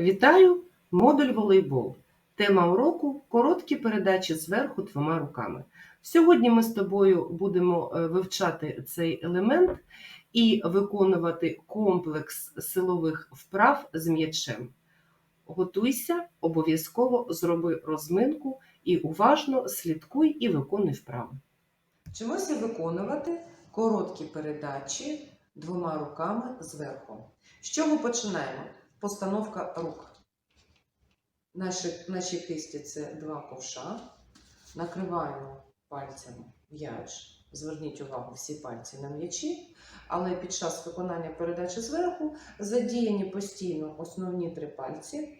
Вітаю! Модуль волейбол. Тема уроку короткі передачі зверху двома руками. Сьогодні ми з тобою будемо е, вивчати цей елемент і виконувати комплекс силових вправ з м'ячем. Готуйся, обов'язково зроби розминку і уважно слідкуй і виконуй вправи. Вчимося виконувати короткі передачі двома руками зверху. З чого починаємо? Постановка рук. Наші, наші кисті це два ковша. Накриваємо пальцями м'яч. Зверніть увагу, всі пальці на м'ячі. Але під час виконання передачі зверху задіяні постійно основні три пальці.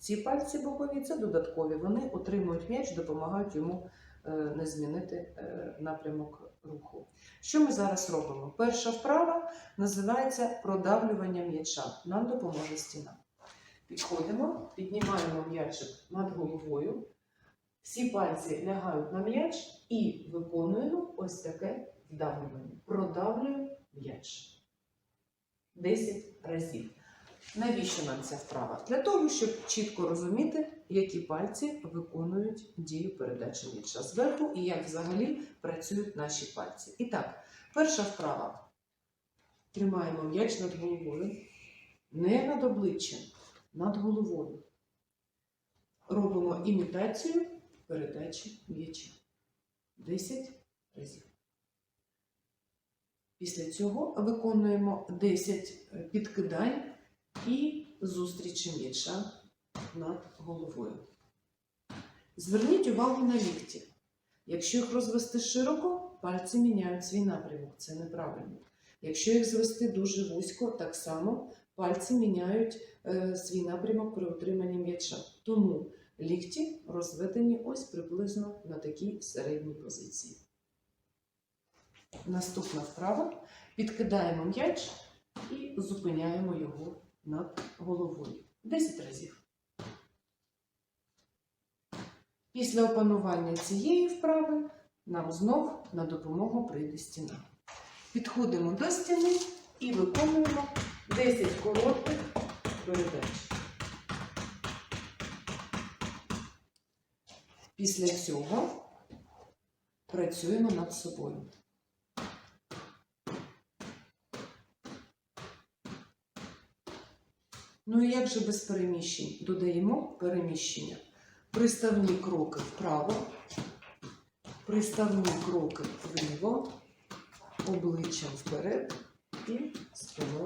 Ці пальці бокові це додаткові. Вони отримують м'яч, допомагають йому не змінити е, напрямок руху. Що ми зараз робимо? Перша вправа називається продавлювання м'яча. Нам допоможе стіна. Підходимо, піднімаємо м'ячик над головою. Всі пальці лягають на м'яч і виконуємо ось таке вдавлювання. Продавлюємо м'яч 10 разів. Навіщо нам ця вправа? Для того, щоб чітко розуміти, які пальці виконують дію передачі м'яча зверху і як взагалі працюють наші пальці. І так, перша вправа. Тримаємо м'яч над головою, не над обличчям, над головою. Робимо імітацію передачі м'яча. 10 разів. Після цього виконуємо 10 підкидань і зустрічі м'яча над головою. Зверніть увагу на лікті. Якщо їх розвести широко, пальці міняють свій напрямок. Це неправильно. Якщо їх звести дуже вузько, так само пальці міняють е, свій напрямок при отриманні м'яча. Тому лікті розведені ось приблизно на такій середній позиції. Наступна вправа. Підкидаємо м'яч і зупиняємо його над головою. 10 разів. Після опанування цієї вправи нам знов на допомогу прийде стіна. Підходимо до стіни і виконуємо 10 коротких передач. Після цього працюємо над собою. Ну і як же без переміщень? Додаємо переміщення. Приставні кроки вправо, приставні кроки вліво, обличчям вперед і спиною.